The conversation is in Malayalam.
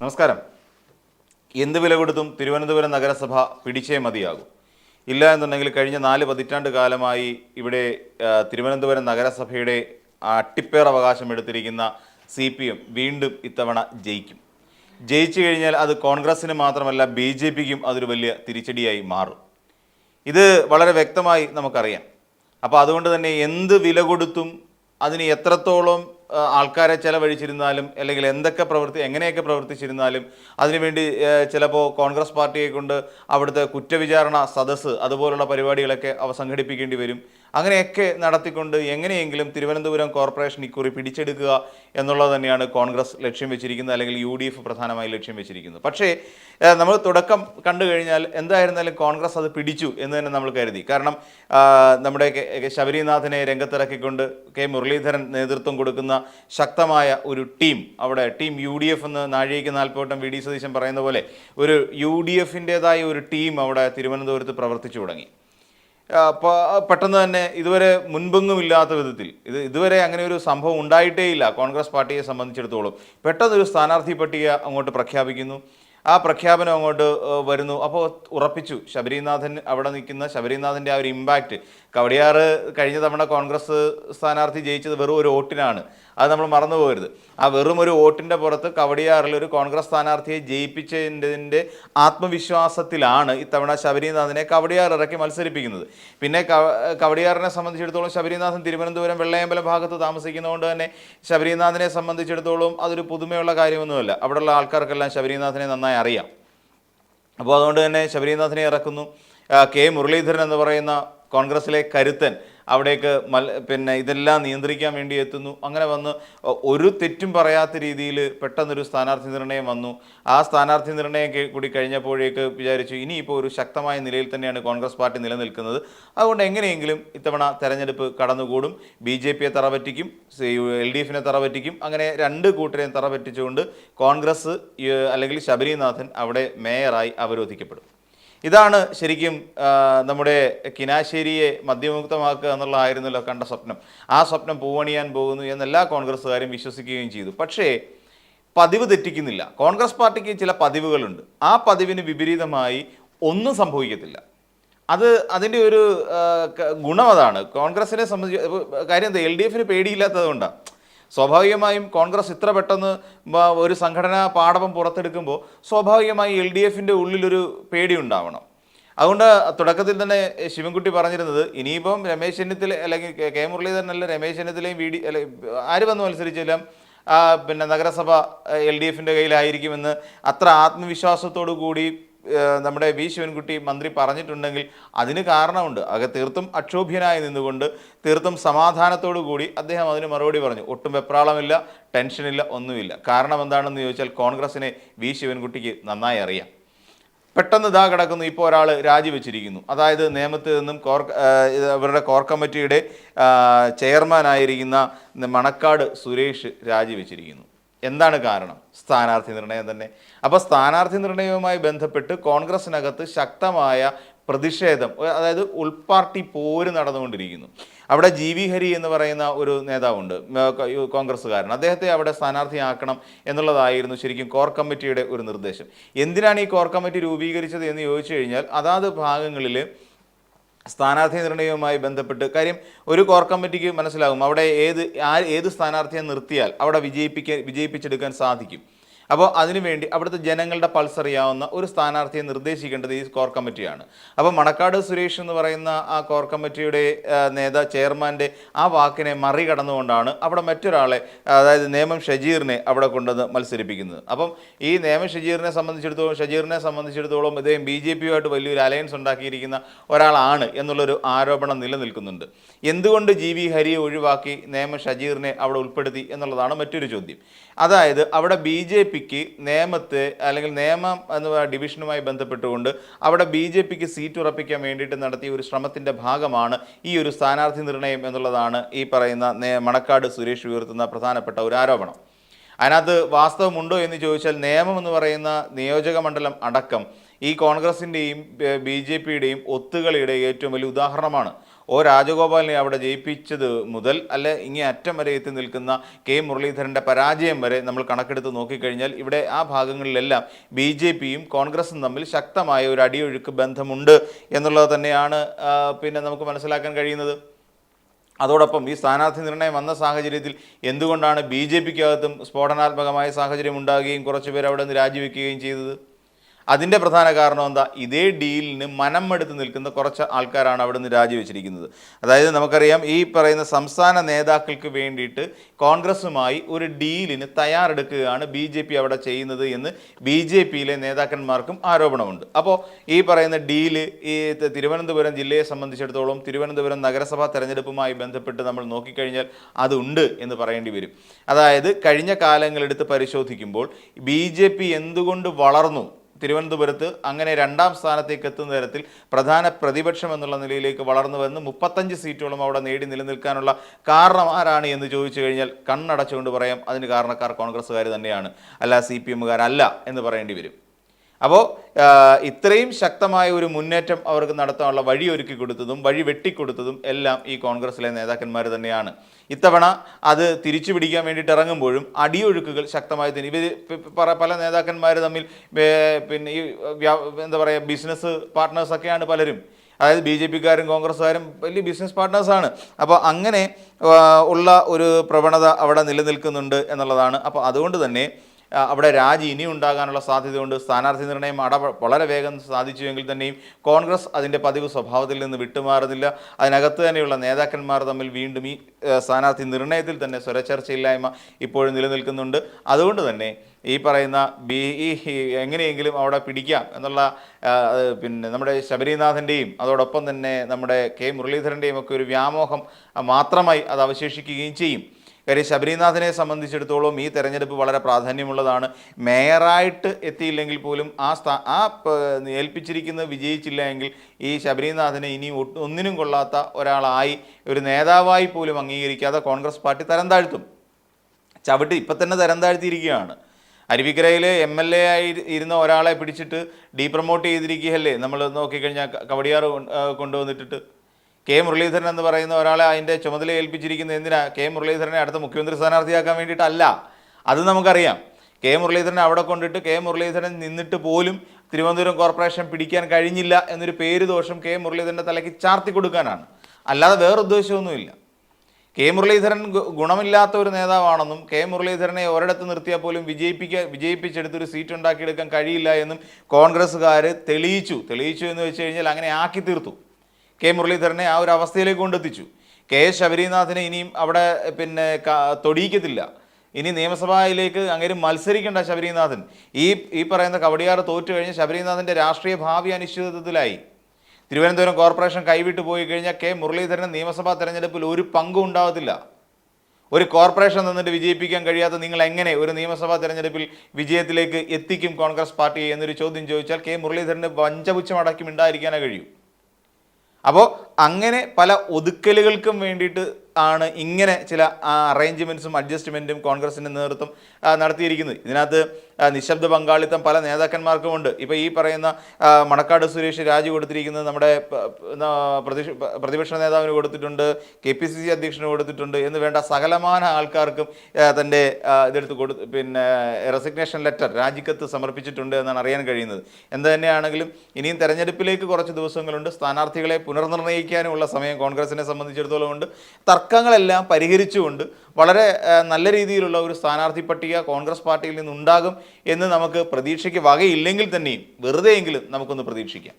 നമസ്കാരം. എന്ത് വില കൊടുത്തും തിരുവനന്തപുരം നഗരസഭ പിടിച്ചേ മതിയാകും. ഇല്ല എന്നുണ്ടെങ്കിൽ കഴിഞ്ഞ നാല് പതിറ്റാണ്ട് കാലമായി ഇവിടെ തിരുവനന്തപുരം നഗരസഭയുടെ അട്ടിപ്പേർ അവകാശം എടുത്തിരിക്കുന്ന സി പി എം വീണ്ടും ഇത്തവണ ജയിക്കും. ജയിച്ചു കഴിഞ്ഞാൽ അത് കോൺഗ്രസിന് മാത്രമല്ല ബി ജെ പിക്കും അതൊരു വലിയ തിരിച്ചടിയായി മാറും. ഇത് വളരെ വ്യക്തമായി നമുക്കറിയാം. അപ്പോൾ അതുകൊണ്ട് തന്നെ എന്ത് വില കൊടുത്തും അതിന് എത്രത്തോളം ആൾക്കാരെ ചെലവഴിച്ചിരുന്നാലും അല്ലെങ്കിൽ എന്തൊക്കെ പ്രവർത്തി എങ്ങനെയൊക്കെ പ്രവർത്തിച്ചിരുന്നാലും അതിനുവേണ്ടി ചിലപ്പോൾ കോൺഗ്രസ് പാർട്ടിയെ കൊണ്ട് അവിടുത്തെ കുറ്റവിചാരണ സദസ്സ് അതുപോലുള്ള പരിപാടികളൊക്കെ അവ സംഘടിപ്പിക്കേണ്ടി വരും. അങ്ങനെയൊക്കെ നടത്തിക്കൊണ്ട് എങ്ങനെയെങ്കിലും തിരുവനന്തപുരം കോർപ്പറേഷൻ ഇക്കുറി പിടിച്ചെടുക്കുക എന്നുള്ളത് തന്നെയാണ് കോൺഗ്രസ് ലക്ഷ്യം വെച്ചിരിക്കുന്നത് അല്ലെങ്കിൽ യു ഡി എഫ് പ്രധാനമായി ലക്ഷ്യം വെച്ചിരിക്കുന്നത്. പക്ഷേ നമ്മൾ തുടക്കം കണ്ടു കഴിഞ്ഞാൽ എന്തായിരുന്നാലും കോൺഗ്രസ് അത് പിടിച്ചു എന്ന് തന്നെ നമ്മൾ കരുതി. കാരണം നമ്മുടെ ശബരിനാഥനെ രംഗത്തിറക്കിക്കൊണ്ട് കെ മുരളീധരൻ നേതൃത്വം കൊടുക്കുന്ന ശക്തമായ ഒരു ടീം. അവിടെ ടീം യു ഡി എഫ് എന്ന് നാഴികയ്ക്ക് നാൽപ്പവട്ടം വി ഡി സതീശൻ പറയുന്ന പോലെ ഒരു യു ഡി എഫിന്റെതായ ഒരു ടീം അവിടെ തിരുവനന്തപുരത്ത് പ്രവർത്തിച്ചു തുടങ്ങി. പെട്ടെന്ന് തന്നെ ഇതുവരെ മുൻപെങ്ങും ഇല്ലാത്ത വിധത്തിൽ ഇത് ഇതുവരെ അങ്ങനെ ഒരു സംഭവം ഉണ്ടായിട്ടേ ഇല്ല കോൺഗ്രസ് പാർട്ടിയെ സംബന്ധിച്ചിടത്തോളം പെട്ടെന്ന് ഒരു സ്ഥാനാർത്ഥി പട്ടിക അങ്ങോട്ട് പ്രഖ്യാപിക്കുന്നു. ആ പ്രഖ്യാപനം അങ്ങോട്ട് വരുന്നു. അപ്പോൾ ഉറപ്പിച്ചു ശബരിനാഥൻ അവിടെ നിൽക്കുന്ന ശബരിനാഥന്റെ ആ ഒരു ഇമ്പാക്റ്റ് കവടിയാറ് കഴിഞ്ഞ തവണ കോൺഗ്രസ് സ്ഥാനാർത്ഥി ജയിച്ചത് വെറും ഒരു വോട്ടിനാണ്. അത് നമ്മൾ മറന്നു പോകരുത്. ആ വെറും ഒരു വോട്ടിന്റെ പുറത്ത് കവടിയാറിൽ ഒരു കോൺഗ്രസ് സ്ഥാനാർത്ഥിയെ ജയിപ്പിച്ചതിന്റെ ആത്മവിശ്വാസത്തിലാണ് ഇത്തവണ ശബരിനാഥിനെ കവടിയാർ ഇറക്കി മത്സരിപ്പിക്കുന്നത്. പിന്നെ കവ- കവടിയാറിനെ സംബന്ധിച്ചിടത്തോളം ശബരിനാഥൻ തിരുവനന്തപുരം വെള്ളയമ്പലം ഭാഗത്ത് താമസിക്കുന്നതുകൊണ്ട് തന്നെ ശബരിനാഥിനെ സംബന്ധിച്ചിടത്തോളം അതൊരു പുതുമയുള്ള കാര്യമൊന്നുമല്ല. അവിടെയുള്ള ആൾക്കാർക്കെല്ലാം ശബരിനാഥിനെ നന്നായി അറിയാം. അപ്പോൾ അതുകൊണ്ട് തന്നെ ശബരിനാഥിനെ ഇറക്കുന്നു. കെ മുരളീധരൻ എന്ന് പറയുന്ന കോൺഗ്രസിലെ കരുത്തൻ അവിടേക്ക് മൽ പിന്നെ ഇതെല്ലാം നിയന്ത്രിക്കാൻ വേണ്ടി എത്തുന്നു. അങ്ങനെ വന്ന് ഒരു തെറ്റും പറയാത്ത രീതിയിൽ പെട്ടെന്നൊരു സ്ഥാനാർത്ഥി നിർണയം വന്നു. ആ സ്ഥാനാർത്ഥി നിർണയം കൂടി കഴിഞ്ഞപ്പോഴേക്ക് വിചാരിച്ചു ഇനിയിപ്പോൾ ഒരു ശക്തമായ നിലയിൽ തന്നെയാണ് കോൺഗ്രസ് പാർട്ടി നിലനിൽക്കുന്നത്. അതുകൊണ്ട് എങ്ങനെയെങ്കിലും ഇത്തവണ തെരഞ്ഞെടുപ്പ് കടന്നുകൂടും. ബി ജെ പിയെ തറപറ്റിക്കും എൽ ഡി എഫിനെ തറപറ്റിക്കും. അങ്ങനെ രണ്ട് കൂട്ടരെയും തറപറ്റിച്ചുകൊണ്ട് കോൺഗ്രസ് അല്ലെങ്കിൽ ശബരിനാഥൻ അവിടെ മേയറായി അവരോധിക്കപ്പെടും. ഇതാണ് ശരിക്കും നമ്മുടെ കിനാശ്ശേരിയെ മദ്യമുക്തമാക്കുക എന്നുള്ളതായിരുന്നല്ലോ കണ്ട സ്വപ്നം. ആ സ്വപ്നം പൂവണിയാൻ പോകുന്നു എന്ന് എല്ലാ കോൺഗ്രസ്സുകാരും വിശ്വസിക്കുകയും ചെയ്തു. പക്ഷേ പതിവ് തെറ്റിക്കുന്നില്ല. കോൺഗ്രസ് പാർട്ടിക്ക് ചില പതിവുകളുണ്ട്. ആ പതിവിന് വിപരീതമായി ഒന്നും സംഭവിക്കത്തില്ല. അത് അതിന്റെ ഒരു ഗുണം അതാണ്. കോൺഗ്രസിനെ സംബന്ധിച്ച് കാര്യം എന്താ എൽ ഡി എഫിന് പേടിയില്ലാത്തത് കൊണ്ടാണ് സ്വാഭാവികമായും കോൺഗ്രസ് ഇത്ര പെട്ടെന്ന് ഒരു സംഘടനാ പാടവം പുറത്തെടുക്കുമ്പോൾ സ്വാഭാവികമായി എൽ ഡി എഫിന്റെ ഉള്ളിലൊരു പേടി ഉണ്ടാവണം അതുകൊണ്ട് തുടക്കത്തിൽ തന്നെ ശിവൻകുട്ടി പറഞ്ഞിരുന്നത് ഇനിയിപ്പം രമേശ് ചെന്നിത്തല അല്ലെങ്കിൽ കെ- അല്ല രമേശ് ചെന്നിത്തലയും വി ഡി അല്ലെ ആര് വന്ന് മത്സരിച്ചാലും പിന്നെ നഗരസഭ എൽ ഡി എഫിന്റെ കയ്യിലായിരിക്കുമെന്ന് അത്ര ആത്മവിശ്വാസത്തോടു കൂടി നമ്മുടെ വി ശിവൻകുട്ടി മന്ത്രി പറഞ്ഞിട്ടുണ്ടെങ്കിൽ അതിന് കാരണമുണ്ട്. അതൊക്കെ തീർത്തും അക്ഷോഭ്യനായി നിന്നുകൊണ്ട് തീർത്തും സമാധാനത്തോടു കൂടി അദ്ദേഹം അതിന് മറുപടി പറഞ്ഞു. ഒട്ടും വെപ്രാളമില്ല ടെൻഷനില്ല ഒന്നുമില്ല. കാരണം എന്താണെന്ന് ചോദിച്ചാൽ കോൺഗ്രസിനെ വി ശിവൻകുട്ടിക്ക് നന്നായി അറിയാം. പെട്ടെന്ന് ഇതാ കിടക്കുന്നു. ഇപ്പോൾ ഒരാൾ രാജിവെച്ചിരിക്കുന്നു. അതായത് നിയമത്തിൽ നിന്നും കോർ ഇവരുടെ കോർ കമ്മിറ്റിയുടെ ചെയർമാനായിരിക്കുന്ന മണക്കാട് സുരേഷ് രാജിവെച്ചിരിക്കുന്നു. എന്താണ് കാരണം? സ്ഥാനാർത്ഥി നിർണയം തന്നെ. അപ്പോൾ സ്ഥാനാർത്ഥി നിർണയവുമായി ബന്ധപ്പെട്ട് കോൺഗ്രസിനകത്ത് ശക്തമായ പ്രതിഷേധം അതായത് ഉൾപാർട്ടി പോര് നടന്നുകൊണ്ടിരിക്കുന്നു. അവിടെ ജി വി ഹരി എന്ന് പറയുന്ന ഒരു നേതാവുണ്ട് കോൺഗ്രസ്സുകാരൻ. അദ്ദേഹത്തെ അവിടെ സ്ഥാനാർത്ഥിയാക്കണം എന്നുള്ളതായിരുന്നു ശരിക്കും കോർ കമ്മിറ്റിയുടെ ഒരു നിർദ്ദേശം. എന്തിനാണ് ഈ കോർ കമ്മിറ്റി രൂപീകരിച്ചത് എന്ന് ചോദിച്ചു കഴിഞ്ഞാൽ അതാത് ഭാഗങ്ങളിൽ സ്ഥാനാർത്ഥി നിർണയവുമായി ബന്ധപ്പെട്ട് കാര്യം ഒരു കോർ കമ്മിറ്റിക്ക് മനസ്സിലാകും. അവിടെ ഏത് ആ ഏത് സ്ഥാനാർത്ഥിയെ നിർത്തിയാൽ അവിടെ വിജയിപ്പിക്കാൻ വിജയിപ്പിച്ചെടുക്കാൻ സാധിക്കും. അപ്പോൾ അതിനുവേണ്ടി അവിടുത്തെ ജനങ്ങളുടെ പൾസ് അറിയാവുന്ന ഒരു സ്ഥാനാർത്ഥിയെ നിർദ്ദേശിക്കേണ്ടത് ഈ കോർ കമ്മിറ്റിയാണ് അപ്പോൾ മണക്കാട് സുരേഷ് എന്ന് പറയുന്ന ആ കോർ കമ്മിറ്റിയുടെ നേതാ ചെയർമാന്റെ ആ വാക്കിനെ മറികടന്നുകൊണ്ടാണ് അവിടെ മറ്റൊരാളെ അതായത് നേമം ഷജീറിനെ അവിടെ കൊണ്ടുവന്ന് മത്സരിപ്പിക്കുന്നത്. അപ്പം ഈ നേമം ഷജീറിനെ സംബന്ധിച്ചിടത്തോളം ഷജീറിനെ സംബന്ധിച്ചിടത്തോളം ഇദ്ദേഹം ബി ജെ പിയുമായിട്ട് വലിയൊരു അലയൻസ് ഉണ്ടാക്കിയിരിക്കുന്ന ഒരാളാണ് എന്നുള്ളൊരു ആരോപണം നിലനിൽക്കുന്നുണ്ട്. എന്തുകൊണ്ട് ജി വി ഹരിയെ ഒഴിവാക്കി നേമം ഷജീറിനെ അവിടെ ഉൾപ്പെടുത്തി എന്നുള്ളതാണ് മറ്റൊരു ചോദ്യം. അതായത് അവിടെ ബി ജെ പിക്ക് നിയമത്തെ അല്ലെങ്കിൽ നേമം എന്ന ഡിവിഷനുമായി ബന്ധപ്പെട്ടുകൊണ്ട് അവിടെ ബി ജെ പിക്ക് സീറ്റ് ഉറപ്പിക്കാൻ വേണ്ടിയിട്ട് നടത്തിയ ഒരു ശ്രമത്തിന്റെ ഭാഗമാണ് ഈ ഒരു സ്ഥാനാർത്ഥി നിർണയം എന്നുള്ളതാണ് ഈ പറയുന്ന മണക്കാട് സുരേഷ് ഉയർത്തുന്ന പ്രധാനപ്പെട്ട ഒരു ആരോപണം. അതിനകത്ത് വാസ്തവമുണ്ടോ എന്ന് ചോദിച്ചാൽ നിയമം എന്ന് പറയുന്ന നിയോജക മണ്ഡലം അടക്കം ഈ കോൺഗ്രസിന്റെയും ബി ജെ പിയുടെയും ഒത്തുകളിയുടെ ഏറ്റവും വലിയ ഉദാഹരണമാണ്. ഒ രാജഗോപാലിനെ അവിടെ ജയിപ്പിച്ചത് മുതൽ അല്ലെ ഇങ്ങേ അറ്റം വരെ എത്തി നിൽക്കുന്ന കെ മുരളീധരന്റെ പരാജയം വരെ നമ്മൾ കണക്കെടുത്ത് നോക്കിക്കഴിഞ്ഞാൽ ഇവിടെ ആ ഭാഗങ്ങളിലെല്ലാം ബി ജെ പിയും കോൺഗ്രസും തമ്മിൽ ശക്തമായ ഒരു അടിയൊഴുക്ക് ബന്ധമുണ്ട് എന്നുള്ളത് തന്നെയാണ് പിന്നെ നമുക്ക് മനസ്സിലാക്കാൻ കഴിയുന്നത്. അതോടൊപ്പം ഈ സ്ഥാനാർത്ഥി നിർണയം വന്ന സാഹചര്യത്തിൽ എന്തുകൊണ്ടാണ് ബി ജെ പിക്കകത്തും സ്ഫോടനാത്മകമായ സാഹചര്യം ഉണ്ടാകുകയും കുറച്ചുപേർ അവിടെ നിന്ന് രാജിവെക്കുകയും ചെയ്തത്? അതിന്റെ പ്രധാന കാരണം എന്താ? ഇതേ ഡീലിന് മനം എടുത്ത് നിൽക്കുന്ന കുറച്ച് ആൾക്കാരാണ് അവിടെ നിന്ന് രാജിവെച്ചിരിക്കുന്നത്. അതായത് നമുക്കറിയാം ഈ പറയുന്ന സംസ്ഥാന നേതാക്കൾക്ക് വേണ്ടിയിട്ട് കോൺഗ്രസുമായി ഒരു ഡീലിന് തയ്യാറെടുക്കുകയാണ് ബി ജെ പി അവിടെ ചെയ്യുന്നത് എന്ന് ബി ജെ പിയിലെ നേതാക്കന്മാർക്കും ആരോപണമുണ്ട്. അപ്പോൾ ഈ പറയുന്ന ഡീൽ ഈ തിരുവനന്തപുരം ജില്ലയെ സംബന്ധിച്ചിടത്തോളം തിരുവനന്തപുരം നഗരസഭാ തെരഞ്ഞെടുപ്പുമായി ബന്ധപ്പെട്ട് നമ്മൾ നോക്കിക്കഴിഞ്ഞാൽ അതുണ്ട് എന്ന് പറയേണ്ടി വരും. അതായത് കഴിഞ്ഞ കാലങ്ങളെടുത്ത് പരിശോധിക്കുമ്പോൾ ബി എന്തുകൊണ്ട് വളർന്നു തിരുവനന്തപുരത്ത് അങ്ങനെ രണ്ടാം സ്ഥാനത്തേക്ക് എത്തുന്ന തരത്തിൽ പ്രധാന പ്രതിപക്ഷം എന്നുള്ള നിലയിലേക്ക് വളർന്നു വന്ന് മുപ്പത്തഞ്ച് സീറ്റോളം അവിടെ നേടി നിലനിൽക്കാനുള്ള കാരണം ആരാണ് എന്ന് ചോദിച്ചു കഴിഞ്ഞാൽ കണ്ണടച്ചുകൊണ്ട് പറയാം. അതിന് കാരണക്കാർ കോൺഗ്രസ്സുകാർ തന്നെയാണ്. അല്ല സി പി എമ്മുകാരല്ല എന്ന് പറയേണ്ടി വരും. അപ്പോൾ ഇത്രയും ശക്തമായ ഒരു മുന്നേറ്റം അവർക്ക് നടത്താനുള്ള വഴി ഒരുക്കി കൊടുത്തതും വഴി വെട്ടിക്കൊടുത്തതും എല്ലാം ഈ കോൺഗ്രസിലെ നേതാക്കന്മാർ തന്നെയാണ്. ഇത്തവണ അത് തിരിച്ചു പിടിക്കാൻ വേണ്ടിയിട്ട് ഇറങ്ങുമ്പോഴും അടിയൊഴുക്കുകൾ ശക്തമായി തന്നെ ഇവർ പല നേതാക്കന്മാർ തമ്മിൽ പിന്നെ ഈ എന്താ പറയുക ബിസിനസ് പാർട്ട്നേഴ്സൊക്കെയാണ് പലരും. അതായത് ബി ജെ പിക്കാരും കോൺഗ്രസ്സുകാരും വലിയ ബിസിനസ് പാർട്ട്നേഴ്സാണ് അപ്പോൾ അങ്ങനെ ഉള്ള ഒരു പ്രവണത അവിടെ നിലനിൽക്കുന്നുണ്ട് എന്നുള്ളതാണ്. അപ്പോൾ അതുകൊണ്ട് തന്നെ അവിടെ രാജി ഇനി ഉണ്ടാകാനുള്ള സാധ്യതയുണ്ട്. സ്ഥാനാർത്ഥി നിർണയം അട വളരെ വേഗം സാധിച്ചുവെങ്കിൽ തന്നെയും കോൺഗ്രസ് അതിന്റെ പതിവ് സ്വഭാവത്തിൽ നിന്ന് വിട്ടുമാറുന്നില്ല. അതിനകത്ത് തന്നെയുള്ള നേതാക്കന്മാർ തമ്മിൽ വീണ്ടും ഈ സ്ഥാനാർത്ഥി നിർണയത്തിൽ തന്നെ സ്വരച്ചർച്ചയില്ലായ്മ ഇപ്പോഴും നിലനിൽക്കുന്നുണ്ട്. അതുകൊണ്ട് തന്നെ ഈ പറയുന്ന ബി ഈ എങ്ങനെയെങ്കിലും അവിടെ പിടിക്കാം എന്നുള്ള പിന്നെ നമ്മുടെ ശബരിനാഥന്റെയും അതോടൊപ്പം തന്നെ നമ്മുടെ കെ മുരളീധരന്റെയും ഒക്കെ ഒരു വ്യാമോഹം മാത്രമായി അത് അവശേഷിക്കുകയും ചെയ്യും. കാര്യം ശബരിനാഥനെ സംബന്ധിച്ചിടത്തോളം ഈ തെരഞ്ഞെടുപ്പ് വളരെ പ്രാധാന്യമുള്ളതാണ്. മേയറായിട്ട് എത്തിയില്ലെങ്കിൽ പോലും ആ സ്ഥാ ആ ഏൽപ്പിച്ചിരിക്കുന്നത് വിജയിച്ചില്ല എങ്കിൽ ഈ ശബരിനാഥനെ ഇനി ഒന്നിനും കൊള്ളാത്ത ഒരാളായി ഒരു നേതാവായി പോലും അംഗീകരിക്കാതെ കോൺഗ്രസ് പാർട്ടി തരം താഴ്ത്തും. ചവിട്ടി ഇപ്പം തന്നെ തരം താഴ്ത്തിയിരിക്കുകയാണ്. അരുവിക്കരയിൽ എം എൽ എ ആയി ഇരുന്ന ഒരാളെ പിടിച്ചിട്ട് ഡീപ്രമോട്ട് ചെയ്തിരിക്കുകയല്ലേ? നമ്മൾ നോക്കിക്കഴിഞ്ഞാൽ കവടിയാർ കൊണ്ടുവന്നിട്ടിട്ട്. കെ മുരളീധരൻ എന്ന് പറയുന്ന ഒരാളെ അതിന്റെ ചുമതല ഏൽപ്പിച്ചിരിക്കുന്ന എന്തിനാ? കെ മുരളീധരനെ അടുത്ത മുഖ്യമന്ത്രി സ്ഥാനാർത്ഥിയാക്കാൻ വേണ്ടിയിട്ടല്ല. അത് നമുക്കറിയാം. കെ മുരളീധരനെ അവിടെ കൊണ്ടിട്ട് കെ മുരളീധരൻ നിന്നിട്ട് പോലും തിരുവനന്തപുരം കോർപ്പറേഷൻ പിടിക്കാൻ കഴിഞ്ഞില്ല എന്നൊരു പേര് ദോഷം കെ മുരളീധരന്റെ തലയ്ക്ക് ചാർത്തി കൊടുക്കാനാണ്. അല്ലാതെ വേറെ ഉദ്ദേശമൊന്നുമില്ല കെ മുരളീധരൻ ഗുണമില്ലാത്ത ഒരു നേതാവാണെന്നും കെ മുരളീധരനെ ഒരിടത്ത് നിർത്തിയാൽ പോലും വിജയിപ്പിക്കുക വിജയിപ്പിച്ചെടുത്തൊരു സീറ്റ് ഉണ്ടാക്കിയെടുക്കാൻ കഴിയില്ല എന്നും കോൺഗ്രസ്സുകാർ തെളിയിച്ചു. തെളിയിച്ചു എന്ന് വെച്ച് കഴിഞ്ഞാൽ അങ്ങനെ ആക്കി തീർത്തു കെ മുരളീധരനെ ആ ഒരു അവസ്ഥയിലേക്ക് കൊണ്ടെത്തിച്ചു. കെ എസ് ശബരിനാഥിനെ ഇനിയും അവിടെ പിന്നെ തൊടിയിക്കത്തില്ല. ഇനി നിയമസഭയിലേക്ക് അങ്ങനെ മത്സരിക്കേണ്ട ശബരിനാഥൻ. ഈ ഈ പറയുന്ന കവടിയാർ തോറ്റു കഴിഞ്ഞ് ശബരിനാഥന്റെ രാഷ്ട്രീയ ഭാവി അനിശ്ചിതത്വത്തിലായി. തിരുവനന്തപുരം കോർപ്പറേഷൻ കൈവിട്ട് പോയി കഴിഞ്ഞാൽ കെ മുരളീധരൻ നിയമസഭാ തെരഞ്ഞെടുപ്പിൽ ഒരു പങ്കും ഉണ്ടാകത്തില്ല ഒരു കോർപ്പറേഷൻ നിന്നിട്ട് വിജയിപ്പിക്കാൻ കഴിയാത്ത നിങ്ങൾ എങ്ങനെ ഒരു നിയമസഭാ തെരഞ്ഞെടുപ്പിൽ വിജയത്തിലേക്ക് എത്തിക്കും കോൺഗ്രസ് പാർട്ടിയെ എന്നൊരു ചോദ്യം ചോദിച്ചാൽ കെ മുരളീധരന് വഞ്ചപുച്ഛം ഉണ്ടായിരിക്കാനേ കഴിയൂ. അപ്പോൾ അങ്ങനെ പല ഒതുക്കലുകൾക്കും വേണ്ടിയിട്ട് ആണ് ഇങ്ങനെ ചില അറേഞ്ച്മെന്റ്സും അഡ്ജസ്റ്റ്മെന്റും കോൺഗ്രസിന്റെ നേതൃത്വം നടത്തിയിരിക്കുന്നത്. ഇതിനകത്ത് നിശബ്ദ പങ്കാളിത്തം പല നേതാക്കന്മാർക്കും ഉണ്ട് ഇപ്പോൾ ഈ പറയുന്ന മണക്കാട് സുരേഷ് രാജി കൊടുത്തിരിക്കുന്നത് നമ്മുടെ പ്രതിപക്ഷ നേതാവിന് കൊടുത്തിട്ടുണ്ട് കെ പി സി സി അധ്യക്ഷന് കൊടുത്തിട്ടുണ്ട് എന്ന് വേണ്ട സകലമാന ആൾക്കാർക്കും തന്റെ ഇതെടുത്ത് കൊടു പിന്നെ റെസിഗ്നേഷൻ ലെറ്റർ രാജിക്കത്ത് സമർപ്പിച്ചിട്ടുണ്ട് എന്നാണ് അറിയാൻ കഴിയുന്നത്. എന്ത് തന്നെയാണെങ്കിലും ഇനിയും തെരഞ്ഞെടുപ്പിലേക്ക് കുറച്ച് ദിവസങ്ങളുണ്ട്. സ്ഥാനാർത്ഥികളെ പുനർനിർണയിക്കാനുമുള്ള സമയം കോൺഗ്രസിനെ സംബന്ധിച്ചിടത്തോളം ഉണ്ട്. തർക്കങ്ങളെല്ലാം പരിഹരിച്ചുകൊണ്ട് വളരെ നല്ല രീതിയിലുള്ള ഒരു സ്ഥാനാർത്ഥി പട്ടിക കോൺഗ്രസ് പാർട്ടിയിൽ നിന്നുണ്ടാകും എന്ന് നമുക്ക് പ്രതീക്ഷയ്ക്ക് വകയില്ലെങ്കിൽ തന്നെയും വെറുതെയെങ്കിലും നമുക്കൊന്ന് പ്രതീക്ഷിക്കാം.